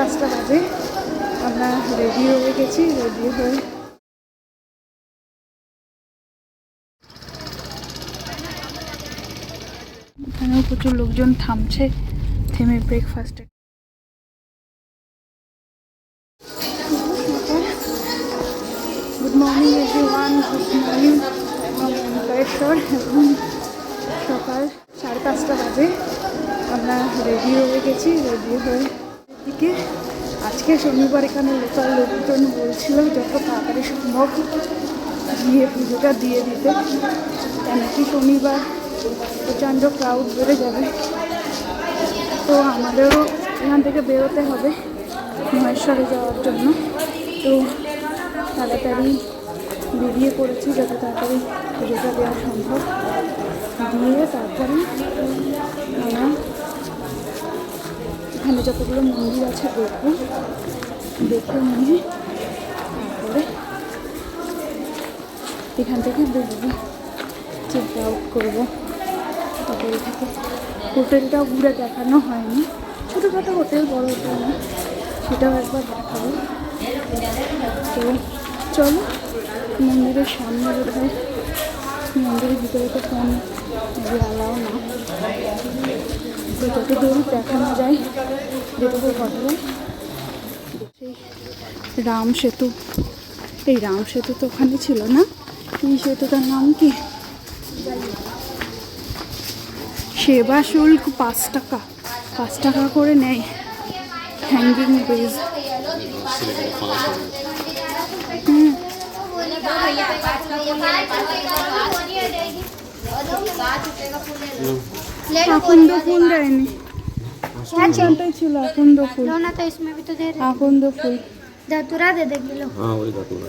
পাঁচটা বাজে। আমরা রেডি হয়ে গেছি রেডি হয়ে এখানেও প্রচুর লোকজন থামছে, থেমে ব্রেকফাস্টে good morning everyone good morning Omkareshwar এখন সকাল সাড়ে পাঁচটা বাজে। আমরা রেডি হয়ে গেছি রেডি হয়ে আজকে শনিবার এখানে লোকাল লোকজন বলছিল যত তাড়াতাড়ি সম্ভব গিয়ে পুজোটা দিয়ে দিতে। কেন কি শনিবার প্রচণ্ড ক্রাউড বেড়ে যাবে। তো আমাদেরও এখান থেকে বেরোতে হবে মহেশ্বরে যাওয়ার জন্য। তো তাড়াতাড়ি বেরিয়ে পড়েছি যত তাড়াতাড়ি পুজোটা দেওয়া সম্ভব। দিয়ে তারপরে আমরা এখানে যতগুলো মন্দির আছে দেখব। দেখে নিয়ে তারপরে এখান থেকে দেখব। চেক আউট করব। হোটেল থেকে হোটেলটাও ঘুরে দেখানো হয়নি। ছোটোখাটো হোটেল, বড় হোটেল না। সেটাও একবার দেখাবো। তো চলো, মন্দিরের সামনে বোধ হয় মন্দিরের ভিতরে তো ফোন অ্যালাও না। দেখানো যায় রাম সেতু, এই রাম সেতু তো ওখানে ছিল না? এই সেতুটার নাম কি? সেবা শুল্ক পাঁচ টাকা। পাঁচ টাকা করে নেয়। হ্যাঙ্গিং ব্রিজ হুম। আকন্দ ফুল দেয়নি ওখানটাই ছিল আকন্দ ফুল लो ना तो इसमें भी तो दे रहे আকন্দ ফুল धतूरा दे दे किलो हाँ वही धतूरा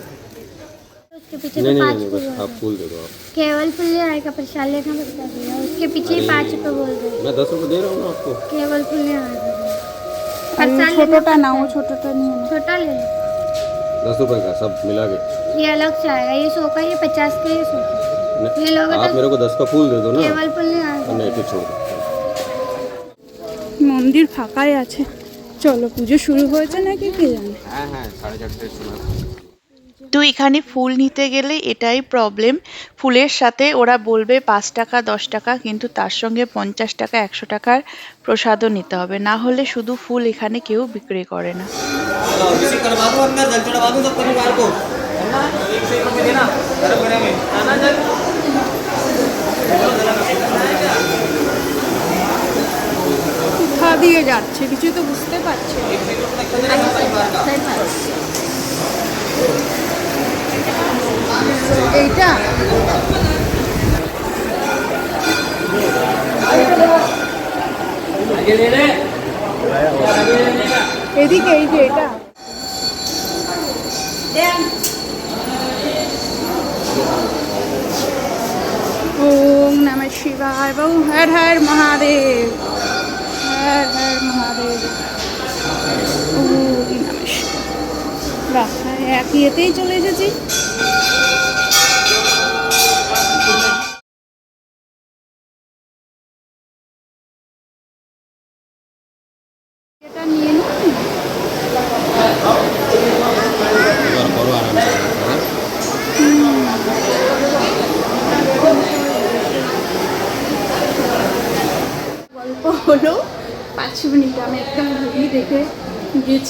उसके पीछे नहीं तो नहीं पाँच नहीं फूल बस आप फूल दे दो आप केवल फूल ले आएगा प्रसाद लेना पड़ता है उसके पीछे ही पाँच रुपये बोल दे मैं दस रुपये दे रहा हूँ ना आपको केवल फूल ले आएगा আর प्रसाद लेना ছোটটা নাও ছোটটা নিয়ে নাও। छोटा ले लो दस रुपए का सब मिला के ये अलग से आएगा ये सौ का ये पचास का ये सौ का नहीं, ये लोगे आप तो मेरे को दस का फूल दे दो ना केवल फूल ले आएगा नहीं फिर छोड़ दो মন্দির ফাঁকাই আছে। চলো পুজো শুরু হয়েছে নাকি কি জানি? হ্যাঁ হ্যাঁ তো এখানে ফুল নিতে গেলে এটাই প্রবলেম ফুলের সাথে ওরা বলবে পাঁচ টাকা দশ টাকা কিন্তু তার সঙ্গে পঞ্চাশ টাকা একশো টাকার প্রসাদও নিতে হবে। না হলে শুধু ফুল এখানে কেউ বিক্রি করে না না। দিয়ে যাচ্ছে কিছু তো বুঝতে পারছে এইটা? এদিকে, এই যে এটা। ওম নম শিবায় বৌ হর হর মহাদেব। হর হর মহাদেব। নমঃ শিবায় বাহ একই এতেই চলে এসেছি।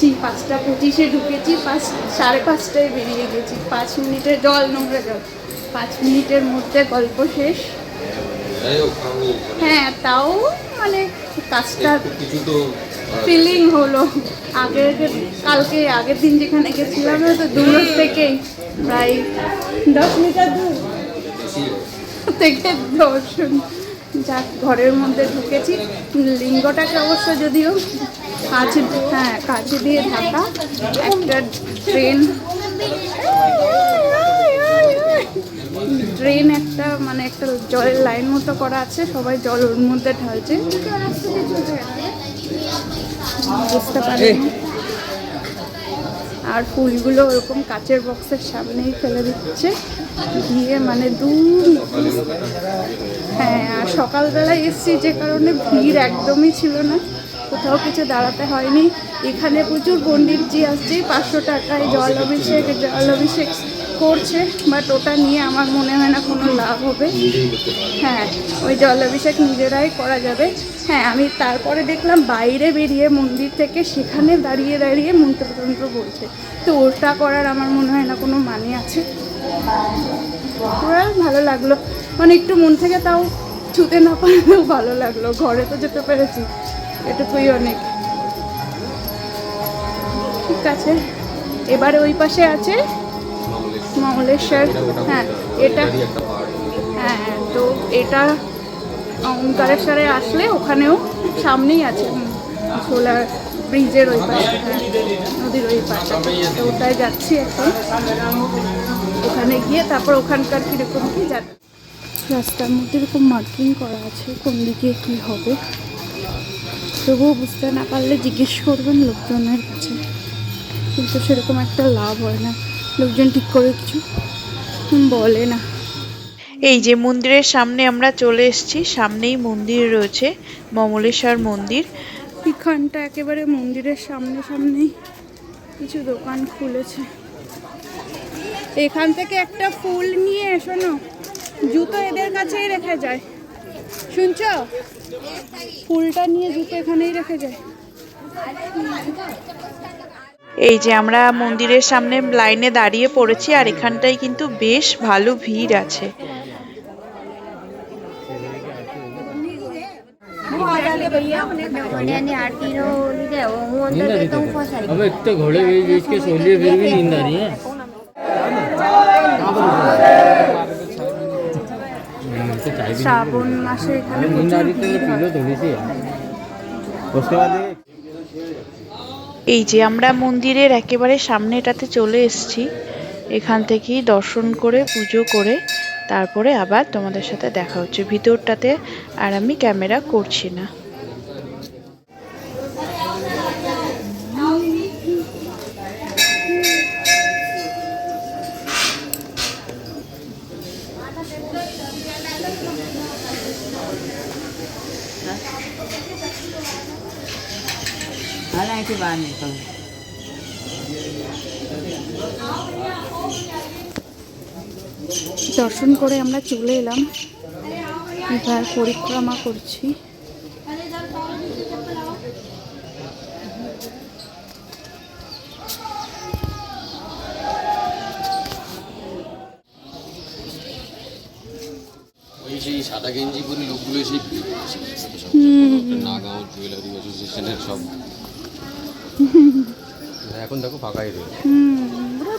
গেছি পাঁচটা পঁচিশে ঢুকেছি পাঁচ সাড়ে পাঁচটায় বেরিয়ে গেছি। পাঁচ মিনিটের জল নোংরা জল। পাঁচ মিনিটের মধ্যে গল্প শেষ। হ্যাঁ তাও মানে কাজটা কিছু তো ফিলিং হলো। আগের কালকে আগের দিন যেখানে গেছিলাম তো দূর থেকেই প্রায় দশ মিটার দূর। থেকে দর্শন যাক ঘরের মধ্যে ঢুকেছি। লিঙ্গটাকে অবশ্য যদিও কাছে হ্যাঁ কাছে দিয়ে ঢাকা একটা ট্রেন ট্রেন একটা মানে একটা জলের লাইন মতো করা আছে সবাই জল ওর মধ্যে ঢালছে। বুঝতে পারিনি আর ফুলগুলো ওরকম কাচের বক্সের সামনেই ফেলে দিচ্ছে। দিয়ে মানে দূর। হ্যাঁ আর সকালবেলায় এসছি যে কারণে ভিড় একদমই ছিল না। কোথাও কিছু দাঁড়াতে হয়নি। এখানে প্রচুর পণ্ডিতজি আসছে, পাঁচশো টাকায় জল অভিষেক জল অভিষেক করছে বাট ওটা নিয়ে আমার মনে হয় না কোনো লাভ হবে। হ্যাঁ ওই জল অভিষেক নিজেরাই করা যাবে। হ্যাঁ আমি তারপরে দেখলাম বাইরে বেরিয়ে মন্দির থেকে সেখানে দাঁড়িয়ে দাঁড়িয়ে মন্ত্রতন্ত্র বলছে। তো ওটা করার আমার মনে হয় না কোনো মানে আছে। ভালো লাগল। মানে একটু মন থেকে তাও ছুতে না পারলেও ভালো লাগল। ঘরে তো যেতে পেরেছি। এটুকুই অনেক ঠিক আছে। এবারে ওই পাশে আছে মঙ্গলেশ্বর। হ্যাঁ এটা হ্যাঁ হ্যাঁ, তো এটা ওঙ্কারেশ্বরে আসলে ওখানেও সামনেই আছে সোলার ব্রিজের ওই পাশে হ্যাঁ, নদীর ওই পাশে। ওটাই যাচ্ছি এখন। ওখানে গিয়ে তারপর ওখানকার কীরকম কী জান রাস্তার মধ্যে এরকম মার্কিং করা আছে কোন দিকে কী হবে। তবুও বুঝতে না পারলে জিজ্ঞেস করবেন লোকজনের কাছে। কিন্তু সেরকম একটা লাভ হয় না। লোকজন ঠিক করে কিছু বলে না। এই যে মন্দিরের সামনে আমরা চলে এসেছি সামনেই মন্দির রয়েছে মমলেশ্বর মন্দির। এখানটা একেবারে মন্দিরের সামনে সামনেই কিছু দোকান খুলেছে। এখান থেকে একটা ফুল নিয়ে এসো না। জুতো এদের কাছেই রেখে যায়। শুনছ? ফুলটা নিয়ে জুতো এখানেই রেখে যায়। এই যে আমরা মন্দিরের সামনে লাইনে দাঁড়িয়ে পড়েছি আর এখানটাই কিন্তু বেশ ভালো ভিড় আছে। अब শ্রাবণ মাসে এখানে এই যে আমরা মন্দিরের একেবারে সামনে এটাতে চলে এসছি। এখান থেকেই দর্শন করে পুজো করে তারপরে আবার তোমাদের সাথে দেখা হচ্ছে। ভিতরটাতে আর আমি ক্যামেরা করছি না। দর্শন করে আমরা চলে এলাম। এবার পরিক্রমা করছি। সেই সাদা গেঞ্জি পরে লোকগুলো সেই নাগাঁও জুয়েলারি অ্যাসোসিয়েশনের সব এখন দেখো ফাঁকাই রয়েছে।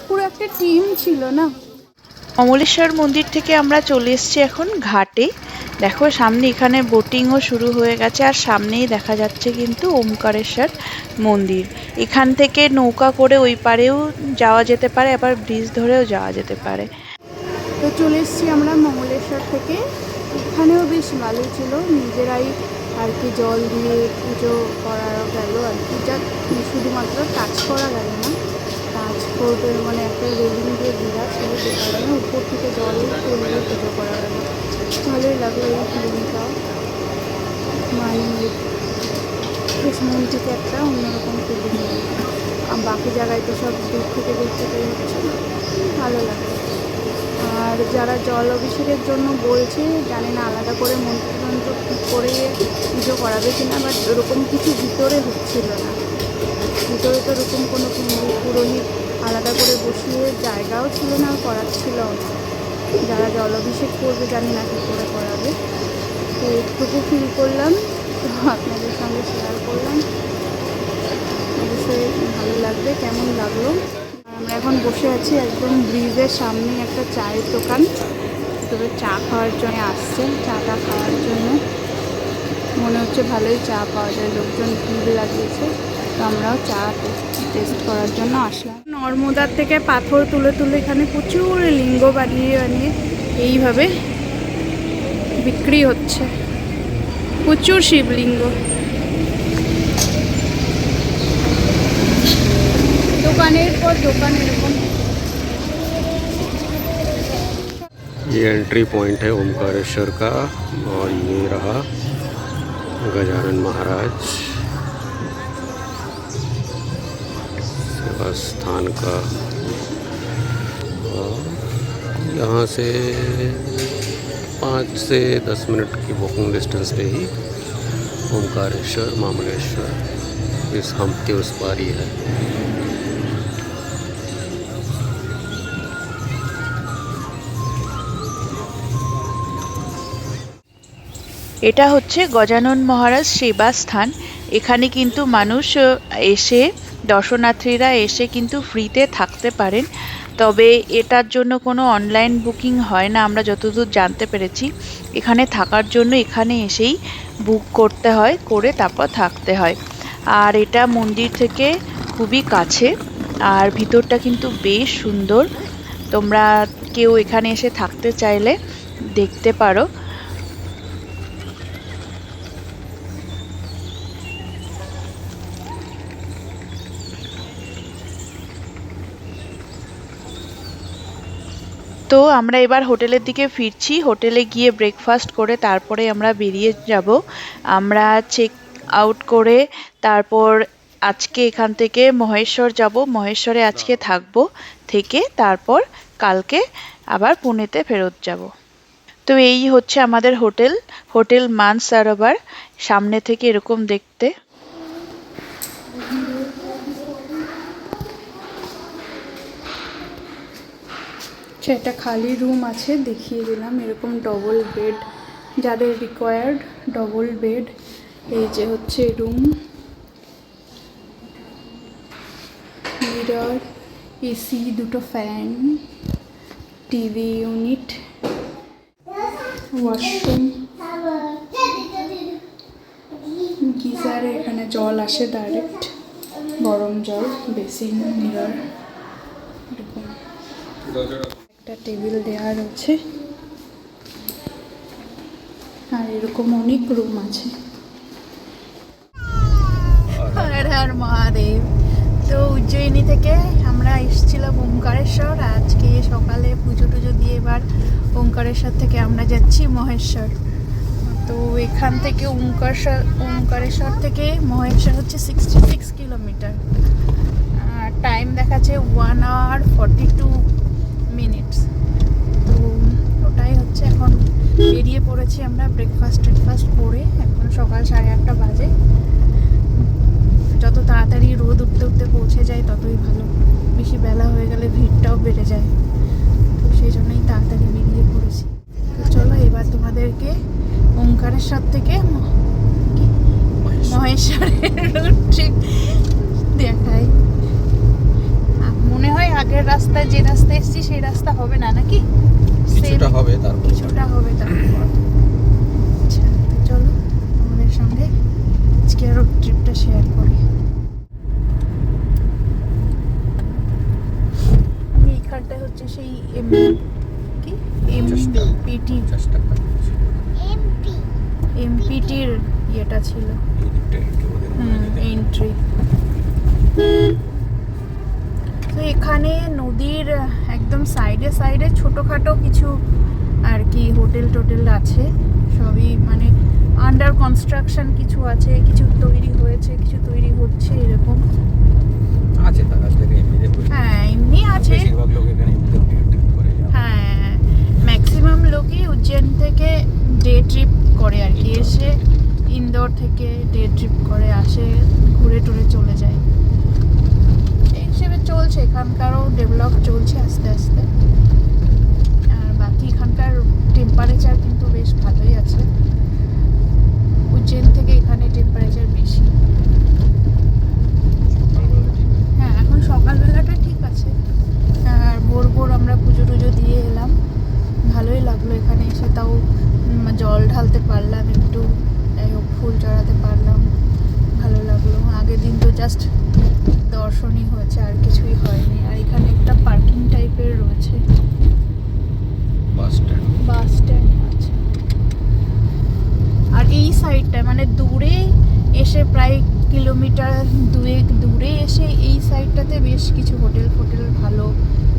পুরো একটা টিম ছিল না? অমলেশ্বর মন্দির থেকে আমরা চলে এসেছি এখন ঘাটে। দেখো সামনে এখানে বোটিংও শুরু হয়ে গেছে আর সামনেই দেখা যাচ্ছে কিন্তু ওমকারেশ্বর মন্দির। এখান থেকে নৌকা করে ওই পারেও যাওয়া যেতে পারে আবার ব্রিজ ধরেও যাওয়া যেতে পারে। তো চলে এসেছি আমরা মঙ্গলেশ্বর থেকে। এখানেও বেশ ভালো ছিল নিজেরাই আর কি জল দিয়ে পুজো করা গেল আর কি। যা শুধুমাত্র টাচ করা গেল না টাচ করবে মানে একটা রেলিং দিয়ে ঘেরা ছিল সে কারণে উপর থেকে জল তুলে পুজো করা গেল। ভালোই লাগল এই ফিলিংটাও মানে বেশ মন থেকে একটা অন্যরকম ফিলিং বাকি জায়গায় তো সব দূর থেকে দেখতে পেয়ে হচ্ছে ভালো লাগল। আর যারা জল অভিষেকের জন্য বলছে, জানি না আলাদা করে মন্ত্রতন্ত্র ঠিক করে পুজো করাবে কিনা বাট ওরকম কিছু ভিতরে হচ্ছিল না। ভিতরে তো ওরকম কোনো পুরো- পুরোহিত আলাদা করে বসিয়ে জায়গাও ছিল না করাচ্ছিল যারা জল অভিষেক করবে, জানি না কী করে করাবে। তো একটুকু ফিল করলাম, তো আপনাদের সঙ্গে শেয়ার করলাম। অবশ্যই ভালো লাগবে, কেমন লাগল? আমরা এখন বসে আছি একদম ব্রিজের সামনে একটা চায়ের দোকান। তবে চা খাওয়ার জন্য আসছে, চাটা খাওয়ার জন্য। মনে হচ্ছে ভালোই চা পাওয়া যায়, লোকজন ভিড় লাগিয়েছে। তো আমরাও চা টেস্ট করার জন্য আসলাম। নর্মদার থেকে পাথর তুলে তুলে এখানে প্রচুর লিঙ্গ বানিয়ে বানিয়ে এইভাবে বিক্রি হচ্ছে। প্রচুর শিবলিঙ্গ। দোকানের পর দোকান এরকম ये एंट्री पॉइंट है ओमकारेश्वर का और ये रहा गजानन महाराज सेवा स्थान का और यहाँ से पाँच से दस मिनट की वॉकिंग डिस्टेंस पे ही ओंकारेश्वर मामलेश्वर इस हम के उस पार ही है এটা হচ্ছে গজানন মহারাজ সেবা স্থান এখানে কিন্তু মানুষ এসে, দর্শনার্থীরা এসে কিন্তু ফ্রিতে থাকতে পারেন। তবে এটার জন্য কোনো অনলাইন বুকিং হয় না, আমরা যতদূর জানতে পেরেছি। এখানে থাকার জন্য এখানে এসেই বুক করতে হয়, করে তারপর থাকতে হয়। আর এটা মন্দির থেকে খুবই কাছে, আর ভিতরটা কিন্তু বেশ সুন্দর। তোমরা কেউ এখানে এসে থাকতে চাইলে দেখতে পারো। তো আমরা এবার হোটেলের দিকে ফিরছি। হোটেলে গিয়ে ব্রেকফাস্ট করে তারপরে আমরা বেরিয়ে যাব। আমরা চেক আউট করে তারপর আজকে এখান থেকে মহেশ্বর যাব। মহেশ্বরে আজকে থাকব থেকে তারপর কালকে আবার পুনেতে ফেরত যাব। তো এই হচ্ছে আমাদের হোটেল। হোটেল মান সরোবর সামনে থেকে এরকম দেখতে। আচ্ছা একটা খালি রুম আছে, দেখিয়ে দিলাম, এরকম ডবল বেড যাদের রিকোয়ার্ড ডবল বেড এই যে হচ্ছে রুম মিরর এসি দুটো ফ্যান টিভি ইউনিট ওয়াশরুম গিজারে এখানে জল আসে ডাইরেক্ট গরম জল বেসিন মিরর এরকম। একটা টেবিল দেওয়া রয়েছে। আর এরকম অনেক রুম আছে। মহাদেব। তো উজ্জয়িনী থেকে আমরা এসেছিলাম ওঙ্কারেশ্বর। আজকে সকালে পুজো টুজো দিয়ে এবার ওঙ্কারেশ্বর থেকে আমরা যাচ্ছি মহেশ্বর। তো এখান থেকে ওঙ্কারেশ্বর ওঙ্কারেশ্বর থেকে মহেশ্বর হচ্ছে সিক্সটি সিক্স কিলোমিটার টাইম দেখাচ্ছে one hour forty two minutes তো ওটাই হচ্ছে এখন বেরিয়ে পড়েছি আমরা ব্রেকফাস্ট ট্রেকফাস্ট করে এখন সকাল সাড়ে আটটা বাজে। যত তাড়াতাড়ি রোদ উঠতে উঠতে পৌঁছে যায় ততই ভালো। বেশি বেলা হয়ে গেলে ভিড়টাও বেড়ে যায়। তো সেই জন্যই তাড়াতাড়ি বেরিয়ে পড়েছি। তো চলো এবার তোমাদেরকে ওঙ্কারেশ্বর থেকে ম- কি? মহেশ্বরের ট্রিপ দেখাই। মনে হয় আগের রাস্তায় যে রাস্তায় এসছি সেই রাস্তা হবে না নাকি কিছুটা Same- হবে তারপর কিছুটা হবে তারপর আচ্ছা তো চলো আমাদের সঙ্গে আজকে আরও ট্রিপটা শেয়ার করি আমি এইখানটায় হচ্ছে সেই এম কি এমপিটি চেষ্টা করছি এমপিটির ইয়েটা ছিল এই দিকটা একটু ওদের মনে দিতে হবে। এন্ট্রি তো এখানে নদীর একদম সাইডে সাইডে ছোটোখাটো কিছু আর কি হোটেল টোটেল আছে সবই মানে আন্ডার কনস্ট্রাকশন কিছু আছে কিছু তৈরি হয়েছে কিছু তৈরি হচ্ছে এরকম। আছে তার কাছ থেকে এমনিতে হ্যাঁ এমনি আছে। বেশিরভাগ লোক এখানে হ্যাঁ ম্যাক্সিমাম লোকই উজ্জৈন থেকে ডে ট্রিপ করে আর কি। এসে ইন্দোর থেকে ডে ট্রিপ করে আসে ঘুরে টুরে চলে যায়। এই হিসেবে চলছে এখানকারও ডেভেলপ চলছে আস্তে আস্তে। আর বাকি এখানকার টেম্পারেচার কিন্তু বেশ ভালোই আছে। উজ্জৈন থেকে এখানে টেম্পারেচার বেশি। হ্যাঁ এখন সকালবেলাটা ঠিক আছে। আর ভোর ভোর আমরা পুজো টুজো দিয়ে এলাম। ভালোই লাগল এখানে এসে তাও জল ঢালতে পারলাম একটু ফুল চড়াতে পারলাম। ভালো লাগল। আগের দিন তো জাস্ট দর্শনই হয়েছে আর কিছুই হয়নি। আর এখানে একটা পার্কিং টাইপের রয়েছে। বাস স্ট্যান্ড বাস স্ট্যান্ড আর এই সাইডটা মানে দূরে এসে প্রায় কিলোমিটার দুয়েক দূরে এসে এই সাইডটাতে বেশ কিছু হোটেল ফোটেল ভালো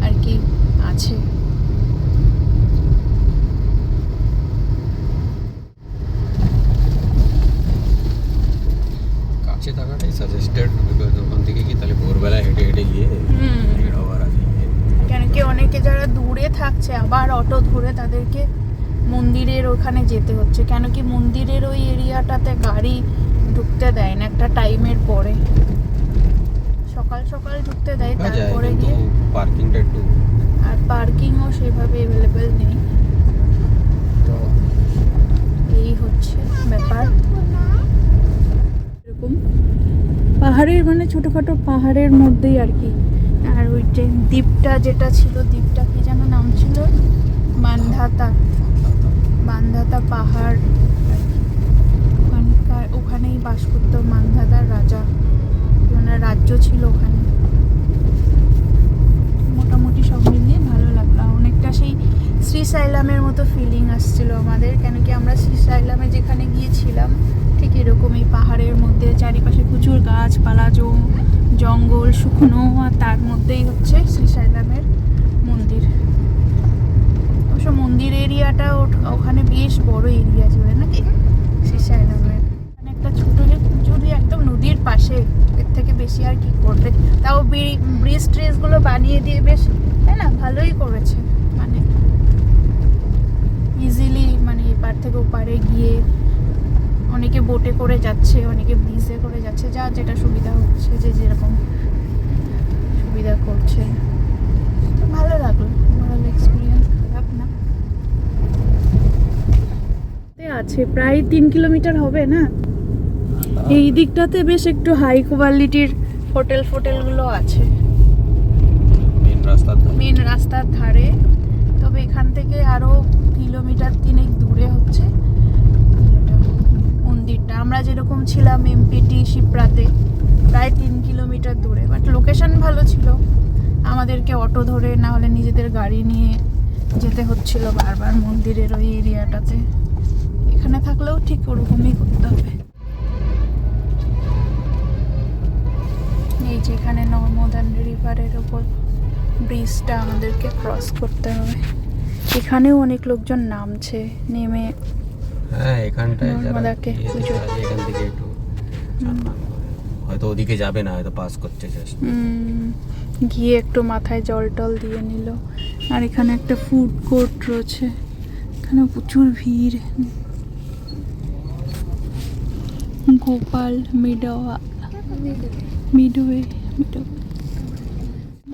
আর কি আছে। কেন কি অনেকে যারা দূরে থাকছে আবার অটো ধরে তাদেরকে মন্দিরের ওখানে যেতে হচ্ছে কেন কি মন্দিরের ওই এরিয়াটাতে গাড়ি ঢুকতে দেয় না একটা টাইমের পরে। সকাল সকাল ঢুকতে দেয় তারপরে গিয়ে পার্কিংটা একটু আর পার্কিংও সেভাবে অ্যাভেলেবেল নেই। তো এই হচ্ছে ব্যাপার। এরকম পাহাড়ের মানে ছোটোখাটো পাহাড়ের মধ্যেই আর কি। আর ওই যে দ্বীপটা যেটা ছিল দ্বীপটা কি যেন নাম ছিল? মান্ধাতা। মান্ধাতা পাহাড়, ওখানকার, ওখানেই বাস করতো মান্ধাতার রাজা। ওনার রাজ্য ছিল ওখানে। মোটামুটি সব মিলিয়ে ভালো লাগল। অনেকটা সেই শ্রীসাইলামের মতো ফিলিং আসছিল আমাদের, কেন কি আমরা শ্রীসাইলামে যেখানে গিয়েছিলাম, ঠিক এরকমই পাহাড়ের মধ্যে, চারিপাশে প্রচুর গাছপালা জঙ্গল, শুকনো, আর তার মধ্যেই হচ্ছে শ্রীসাইলামের অবশ্য মন্দির এরিয়াটা ওখানে বেশ বড় এরিয়া জুড়ে নাকি? শ্রীসাইলামের মানে একটা ছোট যদি একদম নদীর পাশে এর থেকে বেশি আর কি করবে। তাও ব্রিজ ট্রিজগুলো বানিয়ে দিয়ে বেশ তাই না? ভালোই করেছে। মানে ইজিলি মানে এপার থেকে ওপারে গিয়ে অনেকে বোটে করে যাচ্ছে অনেকে ব্রিজে করে যাচ্ছে যা যেটা সুবিধা হচ্ছে যে যেরকম সুবিধা করছে। ভালো লাগল ওভারঅল এক্সপিরিয়েন্স খারাপ না তে আছে প্রায় তিন কিলোমিটার হবে না? এই দিকটাতে বেশ একটু হাই কোয়ালিটির হোটেল ফোটেলগুলো আছে। মেন রাস্তার ধারে। তবে এখান থেকে আরও কিলোমিটার তিনেক দূরে হচ্ছে। মন্দিরটা। আমরা যেরকম ছিলাম এমপিটি শিপ্রাতে প্রায় তিন কিলোমিটার দূরে। বাট লোকেশন ভালো ছিল। আমাদেরকে অটো ধরে না হলে নিজেদের গাড়ি নিয়ে যেতে হচ্ছিল বারবার মন্দিরের ওই এরিয়াটাতে এখানে থাকলেও ঠিক ওরকমই করতে হবে। এই যেখানে নর্মদান রিভারের ওপর ব্রিজটা আমাদেরকে ক্রস করতে হবে। এখানেও অনেক লোকজন নামছে নেমে হ্যাঁ এখানটায় নর্মদাকে পুজো। এখান থেকে একটু। হয়তো ওদিকে যাবে না হয়তো পাস করতে জাস্ট গিয়ে একটু মাথায় জল টল দিয়ে নিল। আর এখানে একটা ফুড কোর্ট রয়েছে। এখানে প্রচুর ভিড়। গোপাল মিডওয়া মিডওয়ে মিডো।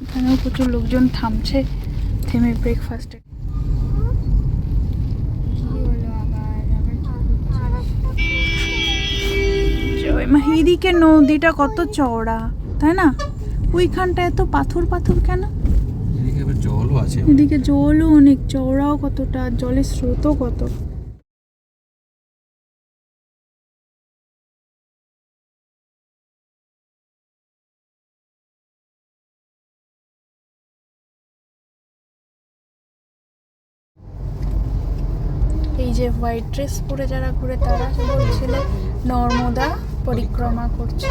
এখানেও প্রচুর লোকজন থামছে থেমে ব্রেকফাস্টে এদিকে নদীটা কত চওড়া তাই না? ওইখানটা এত পাথর পাথর কেন? এদিকে জলও আছে। এদিকে জলও অনেক চওড়াও কতটা জলের স্রোতও কত। এই যে হোয়াইট ড্রেস পরে যারা ঘুরে তারা বলছিল? নর্মদা পরিক্রমা করছে।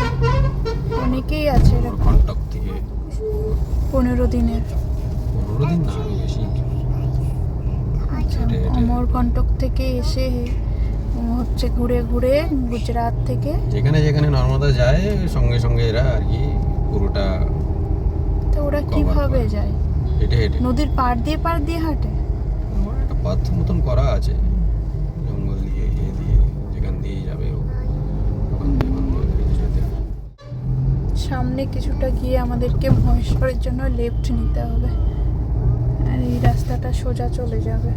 অনেকেই আছে এরকম। থেকে। পনেরো দিনের। পনেরো দিন না বেশি। আচ্ছা। অমরকণ্টক থেকে এসে হচ্ছে ঘুরে ঘুরে গুজরাট থেকে। যেখানে যেখানে নর্মদা যায় সঙ্গে সঙ্গে এরা আর কি পুরোটা তো ওরা কীভাবে যায়? হেঁটে হেঁটে। নদীর পাড় দিয়ে পাড় দিয়ে হাঁটে? একটা পথ মতন করা আছে। সামনে কিছুটা গিয়ে আমাদেরকে মহেশ্বরের জন্য লেফট নিতে হবে। আর এই রাস্তাটা সোজা চলে যাবে।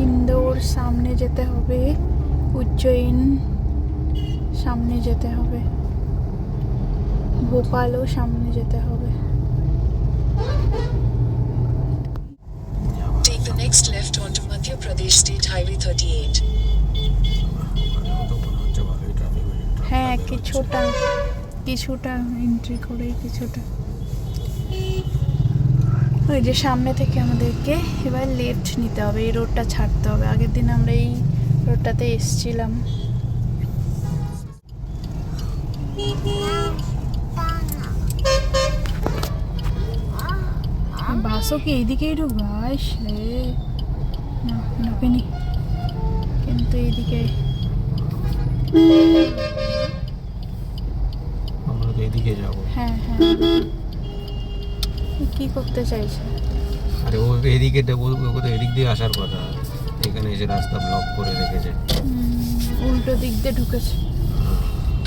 ইন্দোর সামনে যেতে হবে, উজ্জয়ন সামনে যেতে হবে ভোপালও সামনে যেতে হবে Take the next left onto Madhya Pradesh State Highway 38. ওখানেও তো মনে হচ্ছে ভালোই ট্রাফিক হ্যাঁ কিছুটা কিছুটা এন্ট্রি করে কিছুটা। ওই যে সামনে থেকে আমাদেরকে এবার লেফট নিতে হবে, এই রোডটা ছাড়তে হবে। আগের দিন আমরা এই রোডটাতে এসছিলাম। বাসও কি এইদিকেই ঢুকবে? আইস ঢুকেনি কিন্তু এইদিকে দিকে যাব। হ্যাঁ হ্যাঁ। কি করতে চাইছে? আরে ও এদিকে ও ও তো এদিক দিয়ে আসার কথা। এখানে এসে রাস্তা ব্লক করে রেখেছে। হুম, উল্টো দিক দিয়ে ঢুকেছে।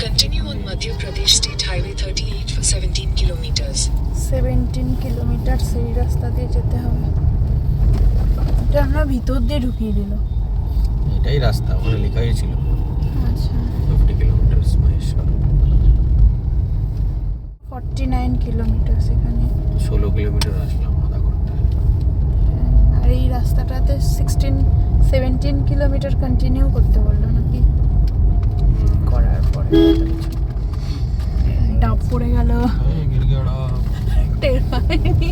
Continue on Madhya Pradesh State Highway 38 for 17 kilometers. Seventeen kilometre সেই রাস্তা দিয়ে যেতে হবে। এটা আমরা ভিতর দিয়ে ঢুকিয়ে দিল। এটাই রাস্তা ওখানে লেখাই ছিল আচ্ছা। Fifty kilometre Maheshwar forty nine kilometre সেখানে ষোলো কিলোমিটার আসলাম আধা ঘন্টায় আর এই রাস্তাটাতে সিক্সটিন সেভেন্টিন কিলোমিটার কন্টিনিউ করতে বলল নাকি? করার পরে। ডাব পড়ে গেল। টের পাইনি।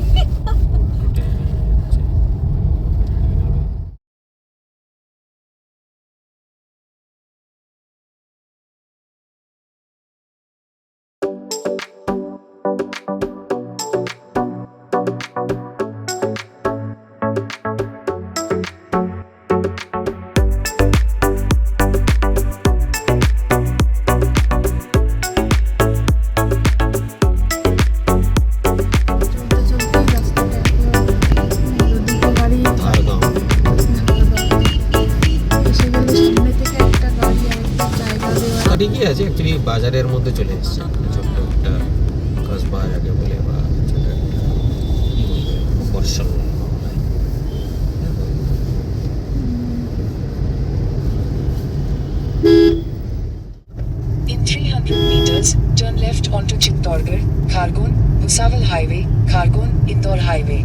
Left onto Chittorgarh, Khargon, Bhusawal Highway, Khargon, Indore Highway.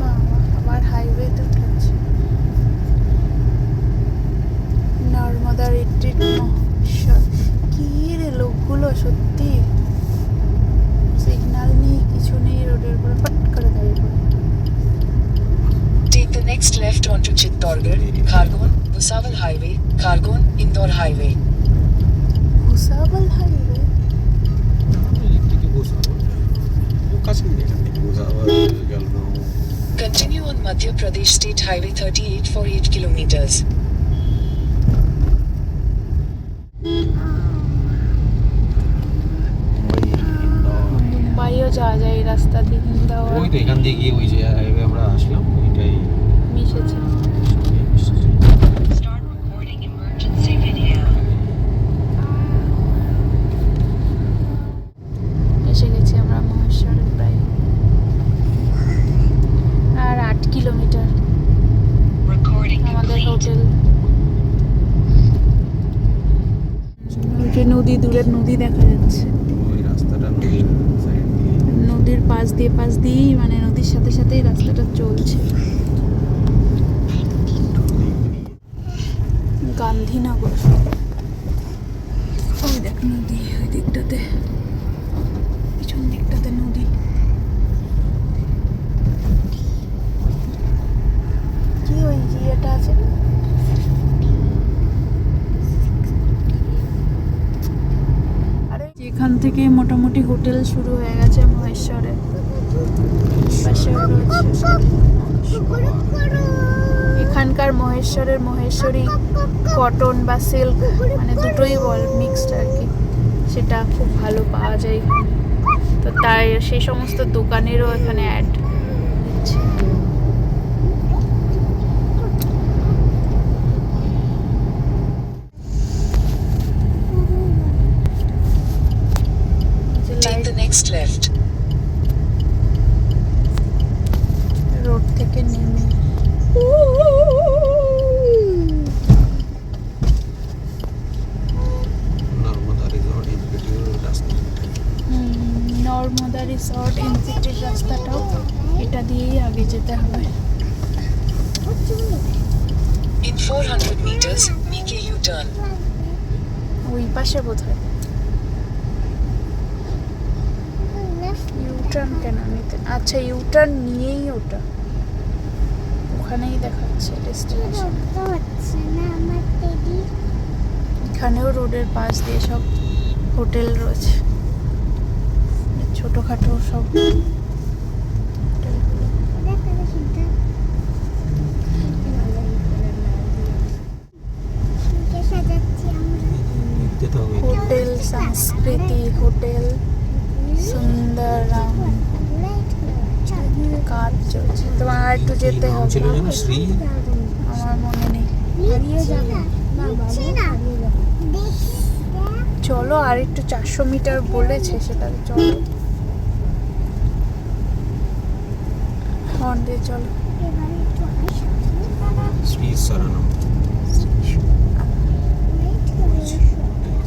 বাবা হাইওয়েতে উঠেছে নর্মদা রিট্রিট কি রে লোকগুলো সত্যি সিগন্যাল নেই কিছু নেই রোডের উপরে পাট করে দাঁড়িয়ে পড়ে Take the next left onto Chittorgarh, Khargon, Bhusawal Highway, Khargon, Indore Highway. Bhusawal highway Continue on Madhya Pradesh State Highway 38 for 8 kilometers. মুম্বাইও যাওয়া যায় এই রাস্তা দিয়ে ওই তো এখান দিয়ে গিয়ে ওই যে হাইওয়ে আমরা আসলাম ওইটাই মিশেছে সঙ্গে মিশেছে। Start recording emergency video. এসে গেছি আমরা মহেশ্বরে প্রায় আর আট কিলোমিটার Recording আমাদের complete. হোটেল ওই যে নদী দূরের নদী দেখা যাচ্ছে ওই রাস্তাটা নদীর সাইড দিয়ে নদীর পাশ দিয়ে পাশ দিয়েই মানে নদীর সাথে সাথেই রাস্তাটা চলছে গান্ধীনগর ওই দেখ নদী ওই দিকটাতে পিছন দিকটাতে নদী কি ওই ইয়েটা আছে না? আরে এখান থেকে মোটামুটি হোটেল শুরু হয়ে গেছে মহেশ্বরে। এখানকার মহেশ্বরের মহেশ্বরী, কটন বা সিল্ক মানে দুটোই বল মিক্সড আর কি। সেটা খুব ভালো পাওয়া যায় তো তাই সেই সমস্ত দোকানেরও এখানে অ্যাড দিচ্ছে যে Next left. রোড থেকে নেমে রিসর্ট নর্মদা রিসর্ট ইনসিটির রাস্তাটাও এটা দিয়েই আগে যেতে হবে In 400 meters, make a U-turn. ওই পাশে বোধ হয় ইউটার্ন কেন নিতে? আচ্ছা ইউটার্ন নিয়েই ওটা। ওখানেই দেখাচ্ছে ডেস্টিনেশন এখানেও রোডের পাশ দিয়ে সব হোটেল রয়েছে। ছোটোখাটো সব হোটেলগুলো। দেখতে তো হবে হোটেল সংস্কৃতি হোটেল সুন্দরম কাজ চলছে তোমার আর একটু যেতে হবে। ছিল যেন শ্রী আমার মনে নেই। চলো আর একটু চারশো মিটার বলেছে সেটা চলো। হর্ন দিয়ে চলো। শ্রী সরণম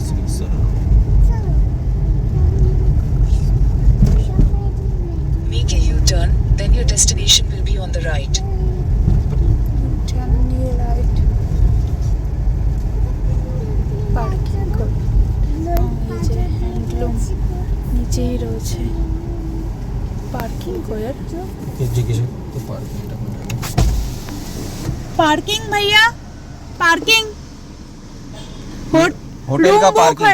শ্রী সরণম Make a U-turn, then your destination will be on the right. Turn নিয়ে রাইট পার্কিং করবে এই যে হ্যান্ডলুম নিচেই রয়েছে পার্কিং করে জিজ্ঞেস তো পার্কিংটা पार्किंग भैया पार्किंग होटल का पार्किंग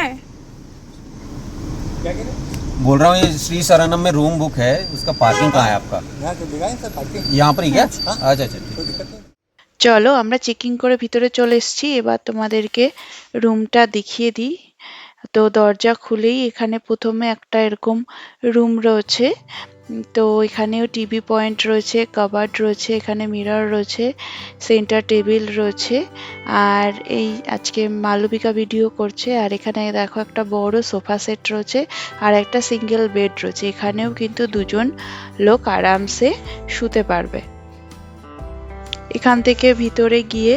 बोल रहा हूँ ये श्री सरनम में रूम बुक है उसका पार्किंग कहाँ है आपका यहाँ पर ही क्या अच्छा अच्छा ठीक চলো আমরা চেকিং করে ভিতরে চলে এসেছি এবার তোমাদেরকে রুমটা দেখিয়ে দিই তো দরজা খুলেই এখানে প্রথমে একটা এরকম রুম রয়েছে উম, তো এখানেও টিভি পয়েন্ট রয়েছে কাবার্ড রয়েছে, এখানে মিরর রয়েছে সেন্টার টেবিল রয়েছে। আর এই আজকে মালবিকা ভিডিও করছে, আর এখানে দেখো একটা বড় সোফা সেট রয়েছে, আর একটা সিঙ্গেল বেড রয়েছে। এখানেও কিন্তু দুজন লোক আরামসে শুতে পারবে। এখান থেকে ভিতরে গিয়ে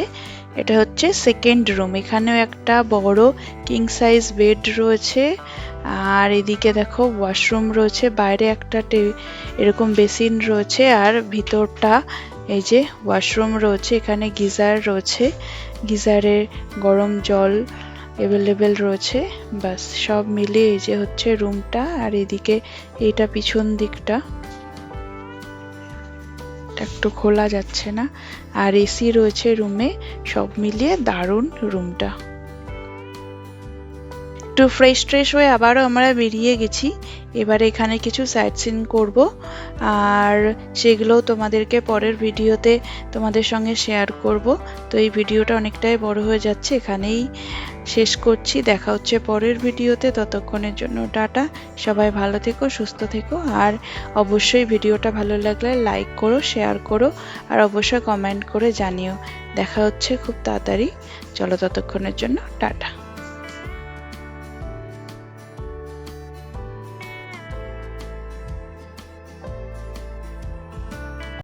এটা হচ্ছে সেকেন্ড রুম এখানেও একটা বড় কিং সাইজ বেড রয়েছে। আর এদিকে দেখো ওয়াশরুম রয়েছে, বাইরে একটা এরকম বেসিন রয়েছে, আর ভিতরটা এই যে ওয়াশরুম রয়েছে, এখানে গিজার রয়েছে, গিজারে গরম জল অ্যাভেলেবেল রয়েছে বাস সব মিলিয়ে এই যে হচ্ছে রুমটা আর এদিকে এইটা পিছন দিকটা। একটু খোলা যাচ্ছে না, আর এসি রয়েছে রুমে সব মিলিয়ে দারুণ রুমটা একটু ফ্রেশ ট্রেশ হয়ে আবারও আমরা বেরিয়ে গেছি। এবারে এখানে কিছু সাইট সিন করব। আর সেগুলোও তোমাদেরকে পরের ভিডিওতে তোমাদের সঙ্গে শেয়ার করব। তো এই ভিডিওটা অনেকটাই বড় হয়ে যাচ্ছে। এখানেই শেষ করছি। দেখা হচ্ছে পরের ভিডিওতে। ততক্ষণের জন্য টাটা। সবাই ভালো থেকো, সুস্থ থেকো। আর অবশ্যই ভিডিওটা ভালো লাগলে লাইক করো শেয়ার করো। আর অবশ্যই কমেন্ট করে জানিও। দেখা হচ্ছে খুব তাড়াতাড়ি। চলো ততক্ষণের জন্য টাটা।